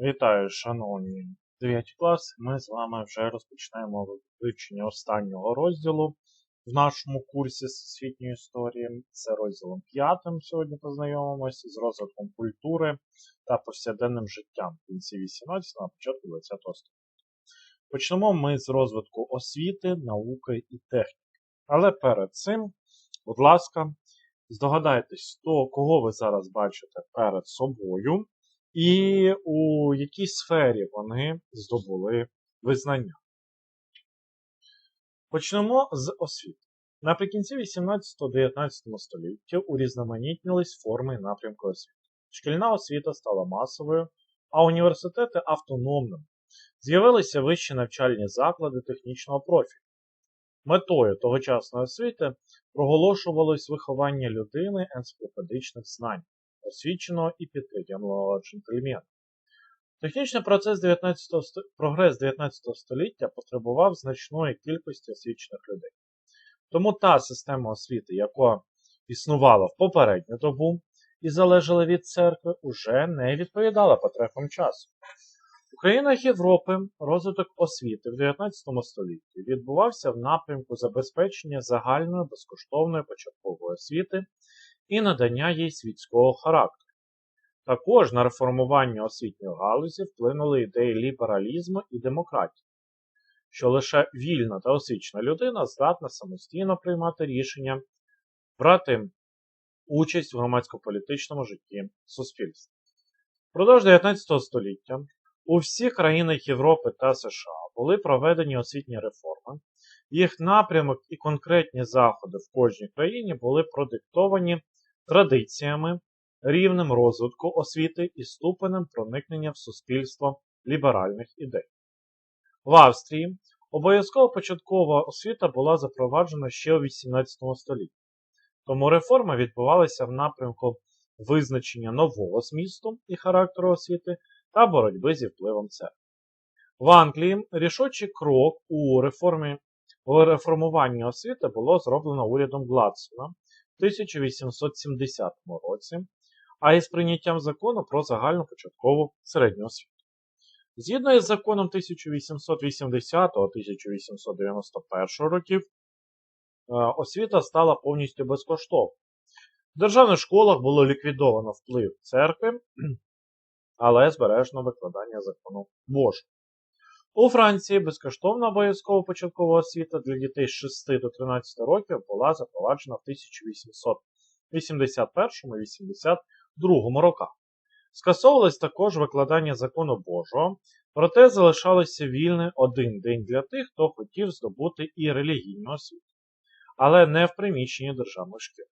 Вітаю, шановні 9 класи. Ми з вами вже розпочнемо вивчення останнього розділу в нашому курсі Всесвітньої історії. Це розділом 5 сьогодні познайомимося з розвитком культури та повсякденним життям в кінці 18 на початку 20 століття. Почнемо ми з розвитку освіти, науки і техніки. Але перед цим, будь ласка, здогадайтесь, то, кого ви зараз бачите перед собою і у якій сфері вони здобули визнання. Почнемо з освіти. Наприкінці 18-19 століття урізноманітнились форми і напрямки освіти. Шкільна освіта стала масовою, а університети автономними. З'явилися вищі навчальні заклади технічного профілю. Метою тогочасної освіти проголошувалось виховання людини енциклопедичних знань освіченого і підприємного джентльмена. Технічний процес 19 прогрес 19 століття потребував значної кількості освічених людей. Тому та система освіти, яка існувала в попередню добу і залежала від церкви, уже не відповідала потребам часу. У країнах Європи розвиток освіти в 19 столітті відбувався в напрямку забезпечення загальної безкоштовної початкової освіти і надання їй світського характеру. Також на реформування освітньої галузі вплинули ідеї лібералізму і демократії, що лише вільна та освічена людина здатна самостійно приймати рішення, брати участь в громадсько-політичному житті суспільства. Впродовж 19 століття у всіх країнах Європи та США були проведені освітні реформи, їх напрямок і конкретні заходи в кожній країні були продиктовані традиціями, рівнем розвитку освіти і ступенем проникнення в суспільство ліберальних ідей. В Австрії обов'язково початкова освіта була запроваджена ще у 18 столітті, тому реформи відбувалися в напрямку визначення нового змісту і характеру освіти та боротьби зі впливом церкви. В Англії рішучий крок у реформі у реформуванні освіти було зроблено урядом Гладсона 1870 році, а із прийняттям закону про загальну початкову середню освіту. Згідно із законом 1880-1891 років, е, освіта стала повністю безкоштовною. В державних школах було ліквідовано вплив церкви, але збережено викладання закону Божого. У Франції безкоштовна обов'язкова початкова освіта для дітей з 6 до 13 років була запроваджена в 1881-82 роках. Скасовувалось також викладання закону Божого, проте залишалося вільний один день для тих, хто хотів здобути і релігійну освіту, але не в приміщенні державних шкіл.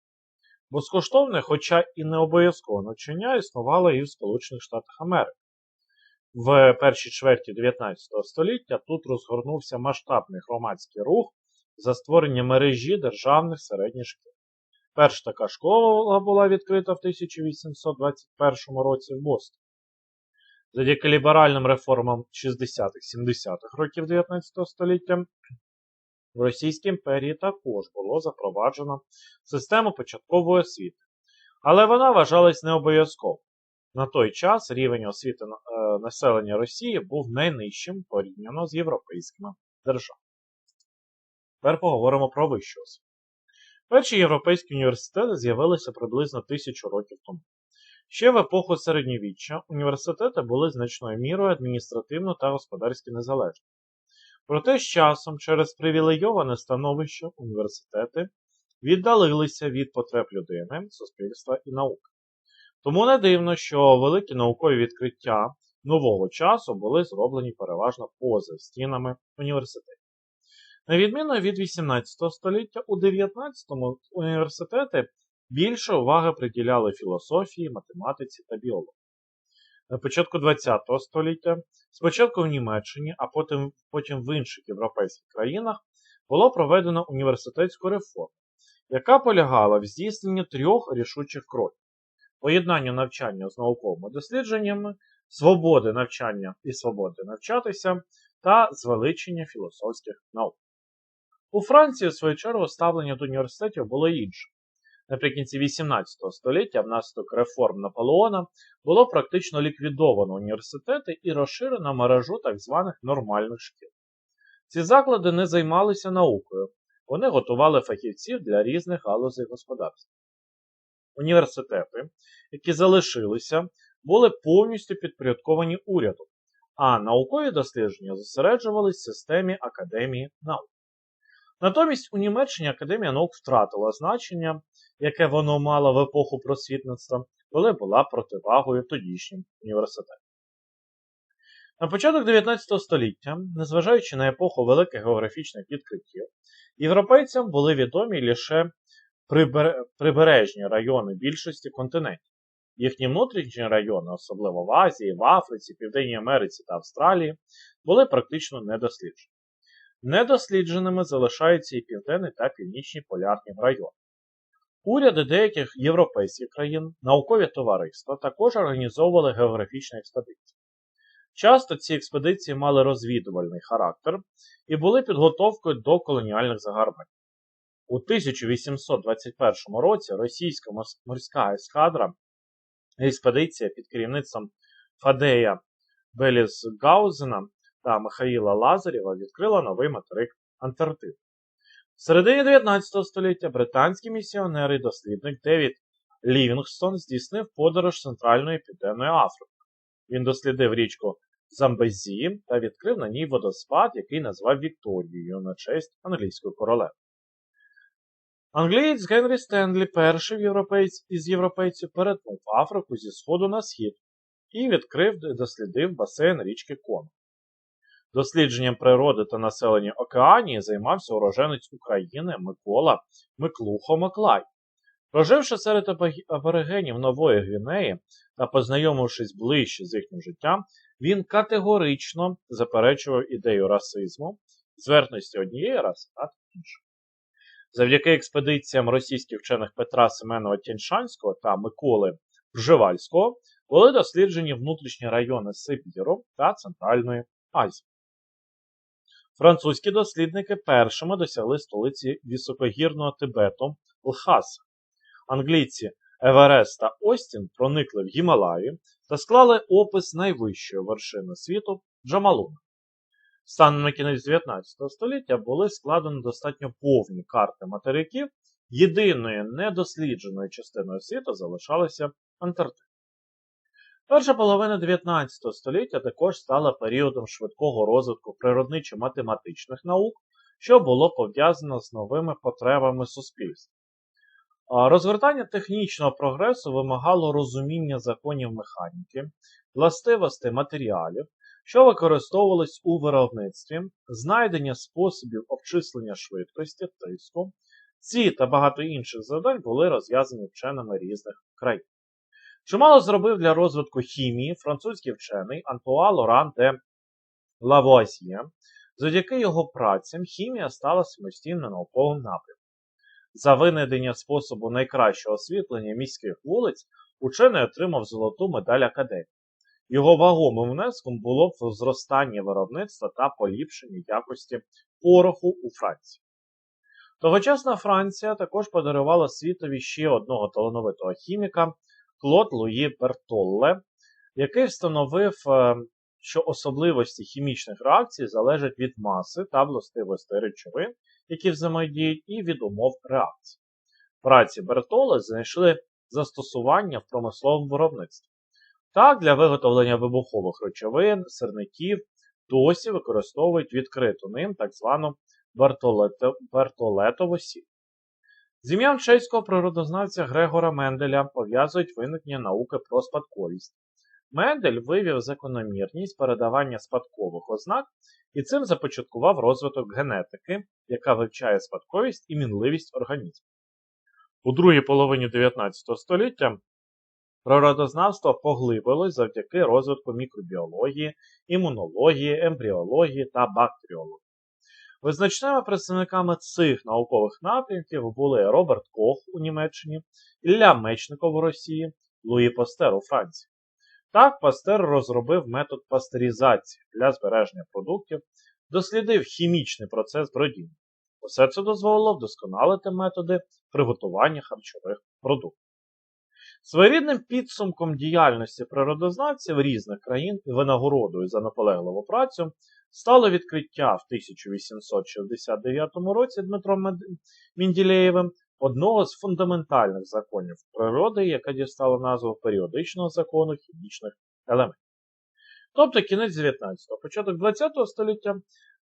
Безкоштовне, хоча і не обов'язкове навчання існувало і в Сполучених Штатах Америки. В першій чверті 19 століття тут розгорнувся масштабний громадський рух за створення мережі державних середніх шкіл. Перша така школа була відкрита в 1821 році в Бостоні. Завдяки ліберальним реформам 60-70-х років 19 століття в Російській імперії також було запроваджено систему початкової освіти, але вона вважалась необов'язково. На той час рівень освіти е, населення Росії був найнижчим порівняно з європейськими державами. Тепер поговоримо про вищу освіту. Перші європейські університети з'явилися приблизно тисячу років тому. Ще в епоху середньовіччя університети були значною мірою адміністративно та господарськи незалежні. Проте з часом через привілейоване становище університети віддалилися від потреб людини, суспільства і науки. Тому не дивно, що великі наукові відкриття нового часу були зроблені переважно поза стінами університетів. На відміну від 18 століття, у 19-му університети більше уваги приділяли філософії, математиці та біології. На початку ХХ століття, спочатку в Німеччині, а потім, потім в інших європейських країнах, було проведено університетську реформу, яка полягала в здійсненні трьох рішучих кроків поєднання навчання з науковими дослідженнями, свободи навчання і свободи навчатися та звеличення філософських наук. У Франції, в свою чергу, ставлення до університетів було інше. Наприкінці 18 століття, внаслідок реформ Наполеона, було практично ліквідовано університети і розширено мережу так званих нормальних шкіл. Ці заклади не займалися наукою, вони готували фахівців для різних галузей господарства. Університети, які залишилися, були повністю підпорядковані уряду, а наукові дослідження зосереджувалися в системі Академії наук. Натомість у Німеччині Академія наук втратила значення, яке воно мало в епоху просвітництва, коли була противагою тодішнім університетам. На початок 19 століття, незважаючи на епоху великих географічних відкриттів, європейцям були відомі лише прибережні райони більшості континентів. Їхні внутрішні райони, особливо в Азії, в Африці, Південній Америці та Австралії, були практично недосліджені. Недослідженими залишаються і південні та північні полярні райони. Уряди деяких європейських країн, наукові товариства також організовували географічні експедиції. Часто ці експедиції мали розвідувальний характер і були підготовкою до колоніальних загарбань. У 1821 році російська морська ескадра експедиція під керівництвом Фадея Белісгаузена та Михаїла Лазарєва відкрила новий материк Антарктиду. В середині 19 століття британський місіонер і дослідник Девід Лівінгстон здійснив подорож Центральної Південної Африки. Він дослідив річку Замбезі та відкрив на ній водоспад, який назвав Вікторією на честь англійської королеви. Англієць Генрі Стенлі перший європейць із європейців перетнув Африку зі сходу на схід і відкрив і дослідив басейн річки Конго. Дослідженням природи та населення Океанії займався уроженець України Микола Миклухо Маклай. Проживши серед аборигенів Нової Гвінеї та познайомившись ближче з їхнім життям, він категорично заперечував ідею расизму, зверхності однієї раси над іншою. Завдяки експедиціям російських вчених Петра Семенова Тяньшанського та Миколи Вживальського були досліджені внутрішні райони Сибіру та Центральної Азії. Французькі дослідники першими досягли столиці високогірного Тибету Лхаса. Англійці Еверест та Остін проникли в Гімалаї та склали опис найвищої вершини світу Джамалуна. Станом на кінець 19 століття були складені достатньо повні карти материків, єдиною недослідженою частиною світу залишалася Антарктида. Перша половина 19 століття також стала періодом швидкого розвитку природничо-математичних наук, що було пов'язано з новими потребами суспільства. Розвертання технічного прогресу вимагало розуміння законів механіки, властивостей матеріалів, що використовувались у виробництві, знайдення способів обчислення швидкості, тиску. Ці та багато інших завдань були розв'язані вченими різних країн. Чимало зробив для розвитку хімії французький вчений Антуа Лоран де Лавуазьє. Завдяки його працям хімія стала самостійним науковим напрямком. За винайдення способу найкращого освітлення міських вулиць учений отримав золоту медаль Академії. Його вагомим внеском було б зростання виробництва та поліпшення якості пороху у Франції. Тогочасна Франція також подарувала світові ще одного талановитого хіміка Клод Луї Бертолле, який встановив, е, що особливості хімічних реакцій залежать від маси та властивостей речовин, які взаємодіють, і від умов реакції. Праці Бертоле знайшли застосування в промисловому виробництві. Так, для виготовлення вибухових речовин, сирників досі використовують відкриту ним так звану бертолетову сіль. З ім'ям чеського природознавця Грегора Менделя пов'язують виникнення науки про спадковість. Мендель вивів закономірність передавання спадкових ознак і цим започаткував розвиток генетики, яка вивчає спадковість і мінливість організму. У другій половині 19 століття Природознавство поглибилось завдяки розвитку мікробіології, імунології, ембріології та бактеріології. Визначними представниками цих наукових напрямків були Роберт Кох у Німеччині, Ілля Мечников у Росії, Луї Пастер у Франції. Так, Пастер розробив метод пастеризації для збереження продуктів, дослідив хімічний процес бродіння. Усе це дозволило вдосконалити методи приготування харчових продуктів. Своєрідним підсумком діяльності природознавців різних країн і винагородою за наполегливу працю стало відкриття в 1869 році Дмитром Менділеєвим одного з фундаментальних законів природи, яка дістала назву періодичного закону хімічних елементів. Тобто кінець 19-го, початок 20-го століття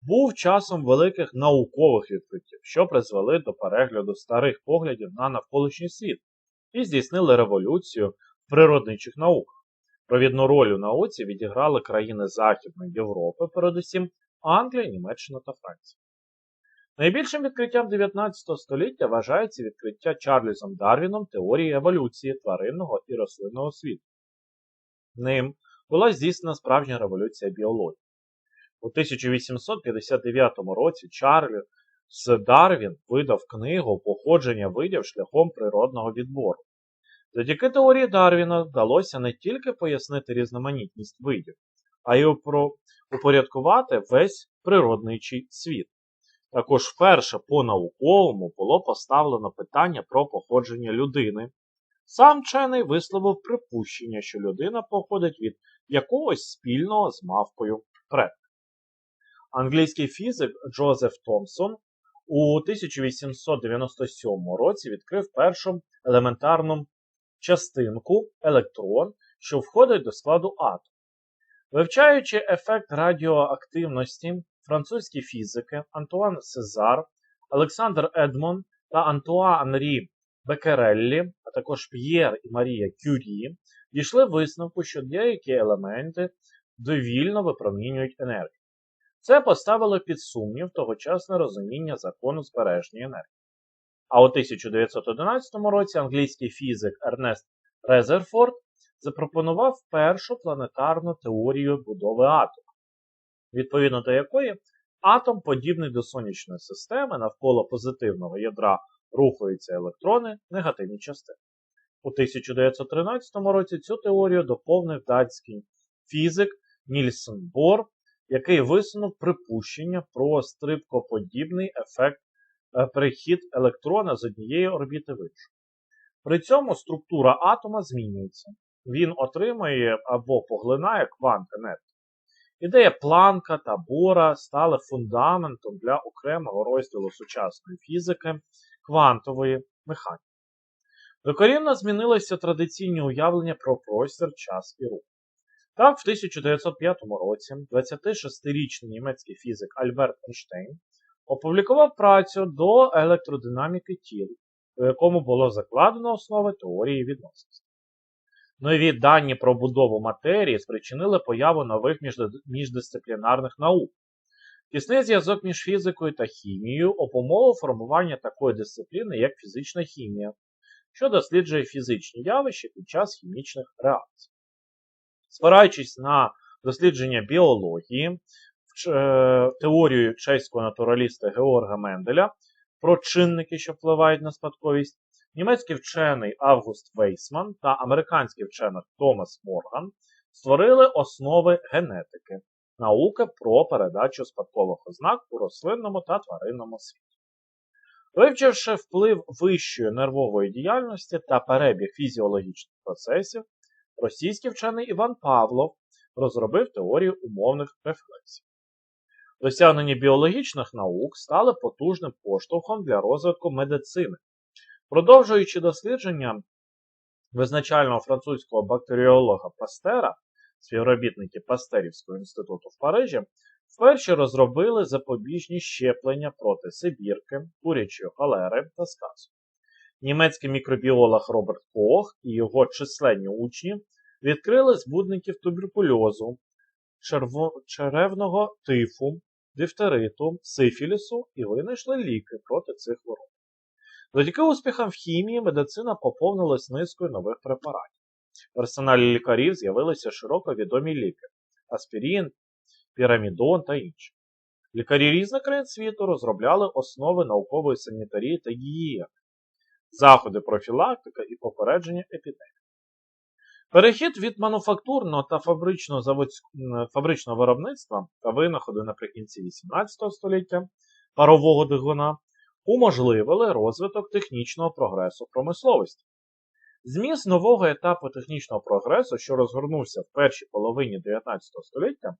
був часом великих наукових відкриттів, що призвели до перегляду старих поглядів на навколишній світ і здійснили революцію в природничих науках. Провідну роль у науці відіграли країни Західної Європи, передусім Англія, Німеччина та Франція. Найбільшим відкриттям 19 століття вважається відкриття Чарльзом Дарвіном теорії еволюції тваринного і рослинного світу. Ним була здійснена справжня революція біології. У 1859 році Чарльз Дарвін видав книгу Походження видів шляхом природного відбору. Завдяки теорії Дарвіна вдалося не тільки пояснити різноманітність видів, а й упорядкувати весь природничий світ. Також вперше по-науковому було поставлено питання про походження людини. Сам вчений висловив припущення, що людина походить від якогось спільного з мавпою предка. Англійський фізик Джозеф Томпсон у 1897 році відкрив першу елементарну частинку електрон, що входить до складу атому. Вивчаючи ефект радіоактивності, французькі фізики Антуан Сезар, Олександр Едмон та Антуа Анрі Бекереллі, а також П'єр і Марія Кюрі, дійшли висновку, що деякі елементи довільно випромінюють енергію. Це поставило під сумнів тогочасне розуміння закону збереження енергії. А у 1911 році англійський фізик Ернест Резерфорд запропонував першу планетарну теорію будови атома, відповідно до якої атом, подібний до сонячної системи, навколо позитивного ядра рухаються електрони, негативні частини. У 1913 році цю теорію доповнив датський фізик Нільсен Бор, який висунув припущення про стрибкоподібний ефект е, перехід електрона з однієї орбіти в іншу. При цьому структура атома змінюється. Він отримує або поглинає квант енергії. Ідея планка та бора стали фундаментом для окремого розділу сучасної фізики квантової механіки. Докорінно змінилися традиційні уявлення про простір, час і рух. Так, в 1905 році 26-річний німецький фізик Альберт Ейнштейн опублікував працю до електродинаміки тіл, у якому було закладено основи теорії відносності. Нові дані про будову матерії спричинили появу нових міждисциплінарних наук. Тісний зв'язок між фізикою та хімією обумовив формування такої дисципліни, як фізична хімія, що досліджує фізичні явища під час хімічних реакцій. Спираючись на дослідження біології, теорію чеського натураліста Георга Менделя про чинники, що впливають на спадковість, німецький вчений Август Вейсман та американський вчений Томас Морган створили основи генетики, науки про передачу спадкових ознак у рослинному та тваринному світі. Вивчивши вплив вищої нервової діяльності та перебіг фізіологічних процесів, російський вчений Іван Павлов розробив теорію умовних рефлексій. Досягнення біологічних наук стали потужним поштовхом для розвитку медицини. Продовжуючи дослідження визначального французького бактеріолога Пастера, співробітники Пастерівського інституту в Парижі, вперше розробили запобіжні щеплення проти Сибірки, курячої холери та сказу. Німецький мікробіолог Роберт Кох і його численні учні відкрили збудників туберкульозу, черво... черевного тифу, дифтериту, сифілісу і винайшли ліки проти цих хвороб. Завдяки успіхам в хімії медицина поповнилась низкою нових препаратів. В арсеналі лікарів з'явилися широко відомі ліки аспірин, пірамідон та інші. Лікарі різних країн світу розробляли основи наукової санітарії та гігієни, заходи профілактика і попередження епідемій. Перехід від мануфактурного та фабричного, фабричного виробництва та винаходу наприкінці 18 століття парового двигуна уможливили розвиток технічного прогресу промисловості. Зміст нового етапу технічного прогресу, що розгорнувся в першій половині 19 століття,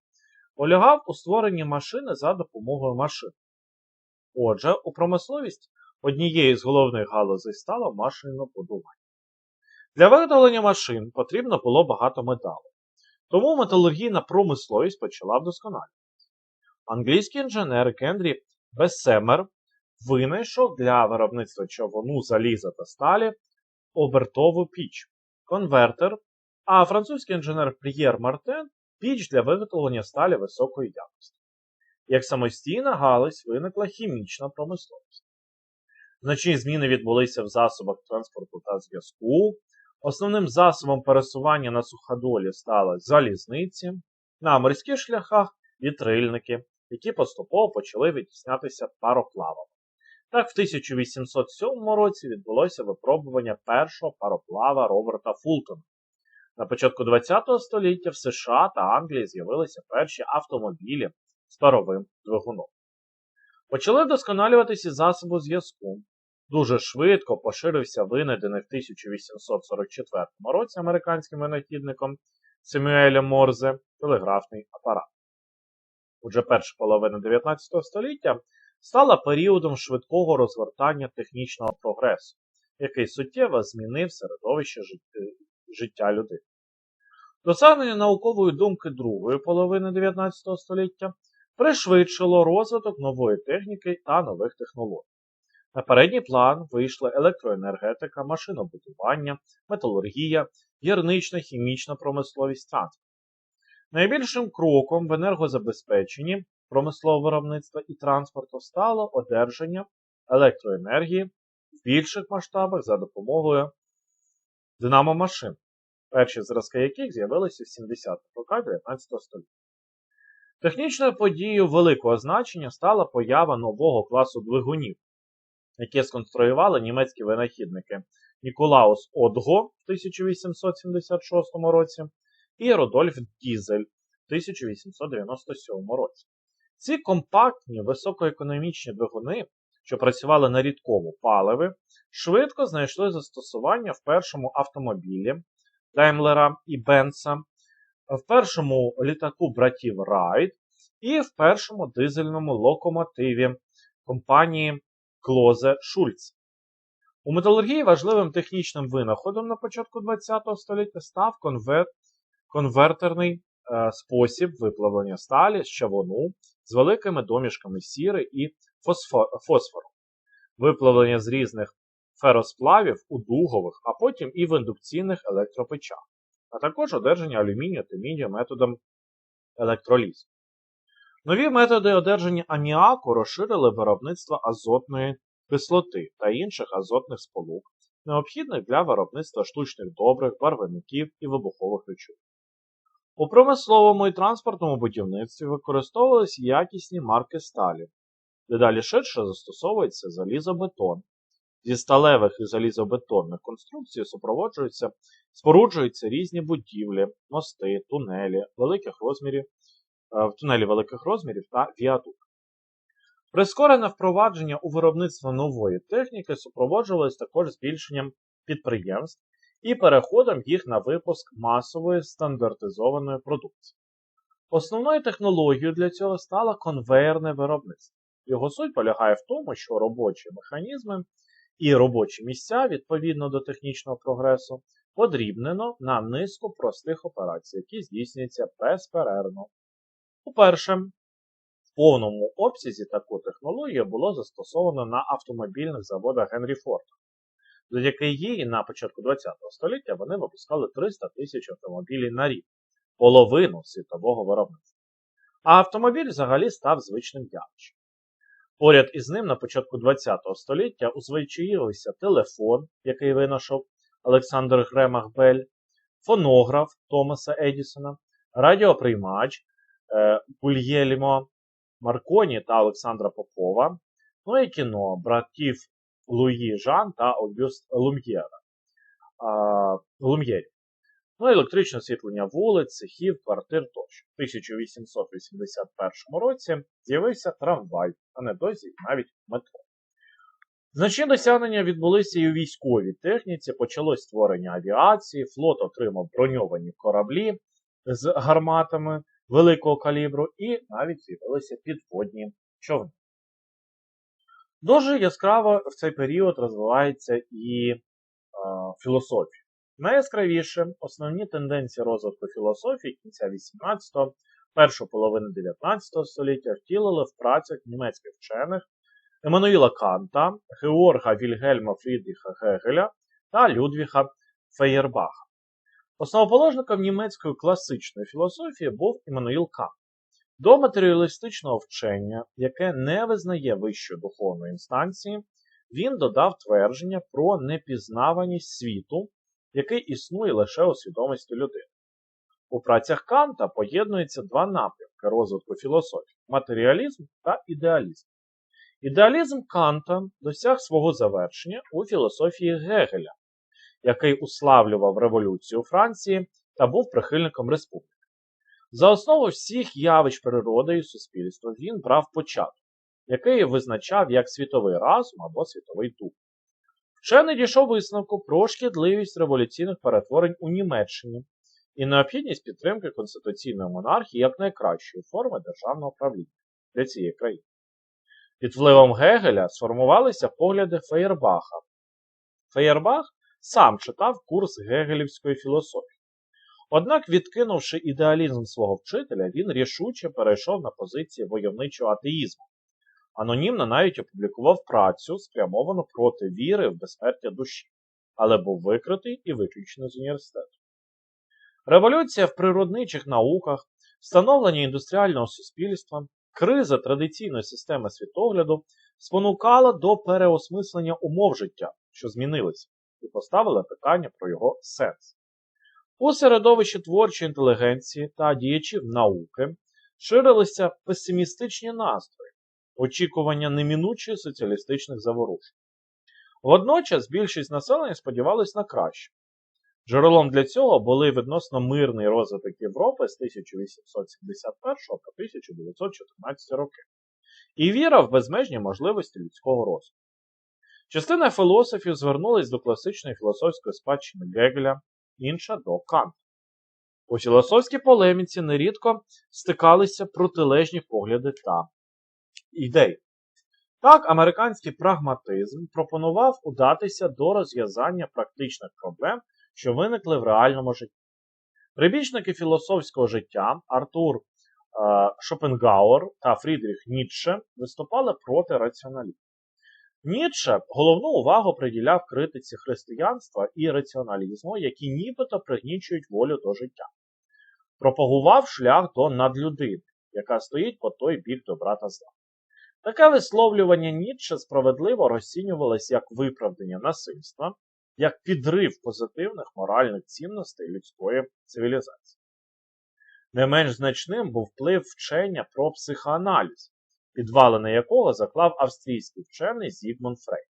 полягав у створенні машини за допомогою машин. Отже, у промисловість однією з головних галузей стало машинобудування. Для виготовлення машин потрібно було багато металу, тому металургійна промисловість почала вдосконалюватися. Англійський інженер Генрі Бессемер винайшов для виробництва човуну, заліза та сталі обертову піч, конвертер, а французький інженер Прієр Мартен піч для виготовлення сталі високої якості. Як самостійна галузь виникла хімічна промисловість. Значні зміни відбулися в засобах транспорту та зв'язку. Основним засобом пересування на суходолі стали залізниці, на морських шляхах вітрильники, які поступово почали відтіснятися пароплавами. Так, в 1807 році відбулося випробування першого пароплава Роберта Фултона. На початку ХХ століття в США та Англії з'явилися перші автомобілі з паровим двигуном. Почали вдосконалюватися засоби зв'язку. Дуже швидко поширився винайдений в 1844 році американським винахідником Семюелем Морзе телеграфний апарат. Уже перша половина 19 століття стала періодом швидкого розвертання технічного прогресу, який суттєво змінив середовище життя людей. Досягнення наукової думки другої половини 19 століття пришвидшило розвиток нової техніки та нових технологій. На передній план вийшли електроенергетика, машинобудування, металургія, гірнична хімічна промисловість транспорт. Найбільшим кроком в енергозабезпеченні промислового виробництва і транспорту стало одержання електроенергії в більших масштабах за допомогою динамомашин, перші зразки яких з'явилися в 70-х роках 19 століття. Технічною подією великого значення стала поява нового класу двигунів, які сконструювали німецькі винахідники Ніколаус Одго в 1876 році і Рудольф Дізель в 1897 році. Ці компактні високоекономічні двигуни, що працювали на рідкому паливі, швидко знайшли застосування в першому автомобілі Даймлера і Бенца, в першому літаку братів Райт і в першому дизельному локомотиві компанії Клозе Шульц. У металургії важливим технічним винаходом на початку ХХ століття став конвер... конвертерний е, спосіб виплавлення сталі з чавуну з великими домішками сіри і фосфору, виплавлення з різних феросплавів у дугових, а потім і в індукційних електропечах, а також одержання алюмінію та мідію методом електролізу. Нові методи одержання аміаку розширили виробництво азотної кислоти та інших азотних сполук, необхідних для виробництва штучних добрих, барвників і вибухових речовин. У промисловому і транспортному будівництві використовувалися якісні марки сталі. Дедалі ширше застосовується залізобетон. Зі сталевих і залізобетонних конструкцій супроводжуються, споруджуються різні будівлі, мости, тунелі, великих розмірів, е, тунелі великих розмірів та віадук. Прискорене впровадження у виробництво нової техніки супроводжувалось також збільшенням підприємств і переходом їх на випуск масової стандартизованої продукції. Основною технологією для цього стало конвейерне виробництво. Його суть полягає в тому, що робочі механізми і робочі місця відповідно до технічного прогресу подрібнено на низку простих операцій, які здійснюються безперервно. Уперше, в повному обсязі таку технологію було застосовано на автомобільних заводах Генрі Форда. Завдяки їй на початку ХХ століття вони випускали 300 тисяч автомобілів на рік, половину світового виробництва. А автомобіль взагалі став звичним явищем. Поряд із ним на початку ХХ століття узвичаївся телефон, який винайшов Олександр Гремах Бель, фонограф Томаса Едісона, радіоприймач е, Гульєлімо Марконі та Олександра Попова, ну і кіно братів Луї Жан та Огюст Лум'єра. Лум'єрів. Ну, електричне освітлення вулиць, цехів, квартир тощо. В 1881 році з'явився трамвай, а не досі навіть метро. Значні досягнення відбулися і у військовій техніці. Почалось створення авіації, флот отримав броньовані кораблі з гарматами великого калібру, і навіть з'явилися підводні човни. Дуже яскраво в цей період розвивається і е, філософія. Найяскравіше основні тенденції розвитку філософії кінця 18-го, першої половини 19 століття втілили в працях німецьких вчених Еммануїла Канта, Георга Вільгельма Фрідріха Гегеля та Людвіга Феєрбаха. Основоположником німецької класичної філософії був Іммануїл Кант. До матеріалістичного вчення, яке не визнає вищої духовної інстанції, він додав твердження про непізнаваність світу, який існує лише у свідомості людини. У працях Канта поєднуються два напрямки розвитку філософії матеріалізм та ідеалізм. Ідеалізм Канта досяг свого завершення у філософії Гегеля, який уславлював революцію Франції та був прихильником республіки. За основу всіх явищ природи і суспільства він брав початок, який визначав як світовий разум або світовий дух. Вчений дійшов висновку про шкідливість революційних перетворень у Німеччині і необхідність підтримки конституційної монархії як найкращої форми державного правління для цієї країни. Під впливом Гегеля сформувалися погляди Феєрбаха. Феєрбах сам читав курс гегелівської філософії. Однак, відкинувши ідеалізм свого вчителя, він рішуче перейшов на позиції войовничого атеїзму. Анонімно навіть опублікував працю, спрямовану проти віри в безсмертя душі, але був викритий і виключений з університету. Революція в природничих науках, встановлення індустріального суспільства, криза традиційної системи світогляду спонукала до переосмислення умов життя, що змінилися, і поставила питання про його сенс. У середовищі творчої інтелігенції та діячів науки ширилися песимістичні настрої, очікування немінучої соціалістичних заворушень. Водночас більшість населення сподівалась на краще. Джерелом для цього були відносно мирний розвиток Європи з 1871 по 1914 роки і віра в безмежні можливості людського розвитку. Частина філософів звернулась до класичної філософської спадщини Гегеля, інша до Канта. У філософській полеміці нерідко стикалися протилежні погляди та ідеї. Так, американський прагматизм пропонував удатися до розв'язання практичних проблем, що виникли в реальному житті. Прибічники філософського життя Артур е, Шопенгауер та Фрідріх Ніцше виступали проти раціоналізму. Ніцше головну увагу приділяв критиці християнства і раціоналізму, які нібито пригнічують волю до життя. Пропагував шлях до надлюдини, яка стоїть по той бік добра та зла. Таке висловлювання Ніцше справедливо розцінювалось як виправдання насильства, як підрив позитивних моральних цінностей людської цивілізації. Не менш значним був вплив вчення про психоаналіз, підвалини якого заклав австрійський вчений Зігмунд Фрейд.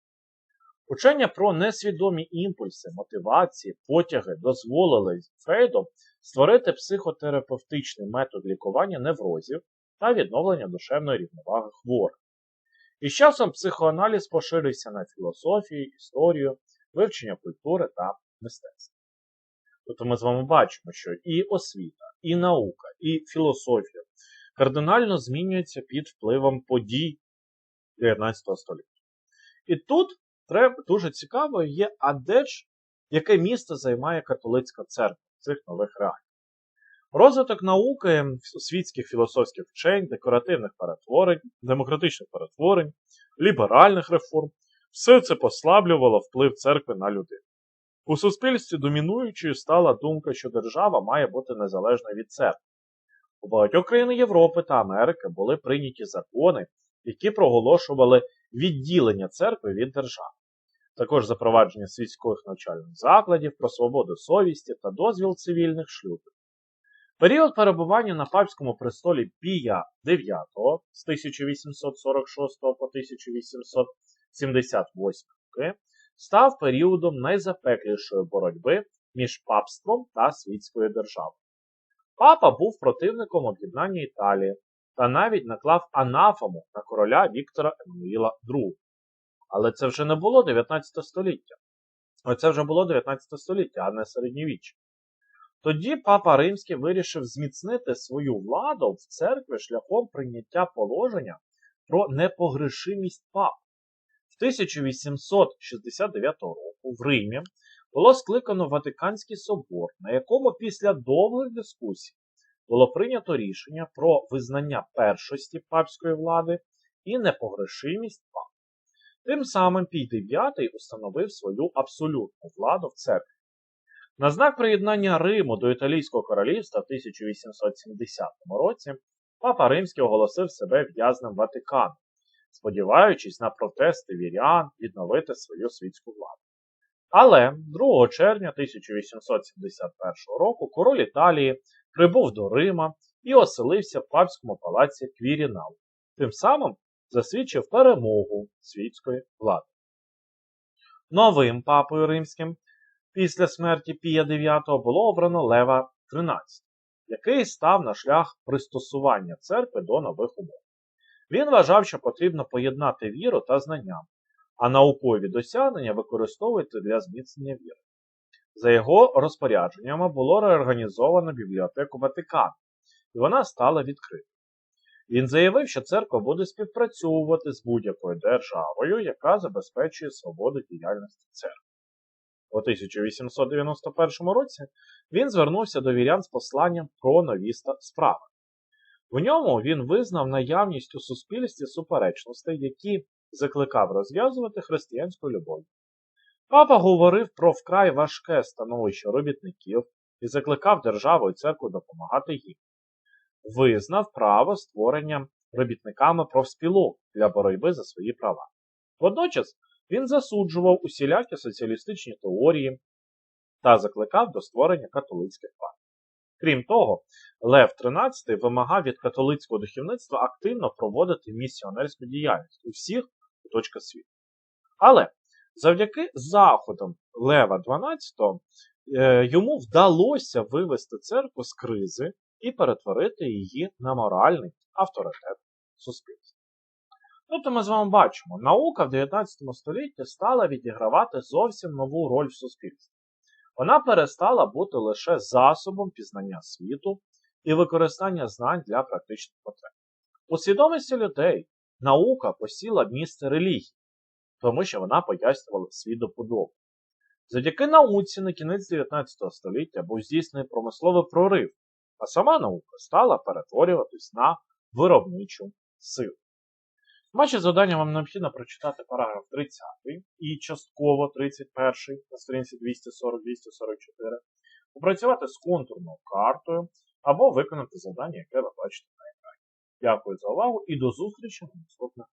Учення про несвідомі імпульси, мотивації, потяги дозволили Фрейду створити психотерапевтичний метод лікування неврозів та відновлення душевної рівноваги хворих. І з часом психоаналіз поширився на філософію, історію, вивчення культури та мистецтва. Тобто ми з вами бачимо, що і освіта, і наука, і філософія кардинально змінюються під впливом подій 19 століття. І тут треба дуже цікаво є, а де ж яке місце займає католицька церква в цих нових реаліях. Розвиток науки, світських філософських вчень, декоративних перетворень, демократичних перетворень, ліберальних реформ все це послаблювало вплив церкви на людину. У суспільстві домінуючою стала думка, що держава має бути незалежною від церкви. У багатьох країн Європи та Америки були прийняті закони, які проголошували відділення церкви від держави. Також запровадження світських навчальних закладів про свободу совісті та дозвіл цивільних шлюбів. Період перебування на папському престолі Пія IX з 1846 по 1878 роки став періодом найзапеклішої боротьби між папством та світською державою. Папа був противником об'єднання Італії та навіть наклав анафому на короля Віктора Еммануїла II. Але це вже не було 19 століття. Це вже було 19 століття, а не середньовіччя. Тоді папа Римський вирішив зміцнити свою владу в церкві шляхом прийняття положення про непогрешимість пап. В 1869 року в Римі було скликано Ватиканський собор, на якому після довгих дискусій було прийнято рішення про визнання першості папської влади і непогрешимість пап. Тим самим Пій IX установив свою абсолютну владу в церкві. На знак приєднання Риму до Італійського королівства в 1870 році папа Римський оголосив себе в'язнем Ватикану, сподіваючись на протести вірян відновити свою світську владу. Але 2 червня 1871 року король Італії прибув до Рима і оселився в папському палаці Квірінал, тим самим засвідчив перемогу світської влади. Новим папою римським після смерті Пія IX було обрано Лева XIII, який став на шлях пристосування церкви до нових умов. Він вважав, що потрібно поєднати віру та знання, а наукові досягнення використовувати для зміцнення віри. За його розпорядженнями було реорганізовано бібліотеку Ватикану, і вона стала відкритою. Він заявив, що церква буде співпрацьовувати з будь-якою державою, яка забезпечує свободу діяльності церкви. У 1891 році він звернувся до вірян з посланням про нові справи. В ньому він визнав наявність у суспільстві суперечностей, які закликав розв'язувати християнську любов. Папа говорив про вкрай важке становище робітників і закликав державу і церкву допомагати їм. Визнав право створення робітниками профспілок для боротьби за свої права. Водночас він засуджував усілякі соціалістичні теорії та закликав до створення католицьких партій. Крім того, Лев XIII вимагав від католицького духовництва активно проводити місіонерську діяльність у всіх куточках світу. Але завдяки заходам Лева XII е, йому вдалося вивести церкву з кризи і перетворити її на моральний авторитет суспільства. Тобто ми з вами бачимо, наука в 19 столітті стала відігравати зовсім нову роль в суспільстві. Вона перестала бути лише засобом пізнання світу і використання знань для практичних потреб. У свідомості людей наука посіла місце релігії, тому що вона пояснювала світоподобу. Завдяки науці на кінець 19 століття був здійснений промисловий прорив, а сама наука стала перетворюватись на виробничу силу. Ваше завдання вам необхідно прочитати параграф 30 і частково 31 на сторінці 240-244, попрацювати з контурною картою або виконати завдання, яке ви бачите на екрані. Дякую за увагу і до зустрічі на наступних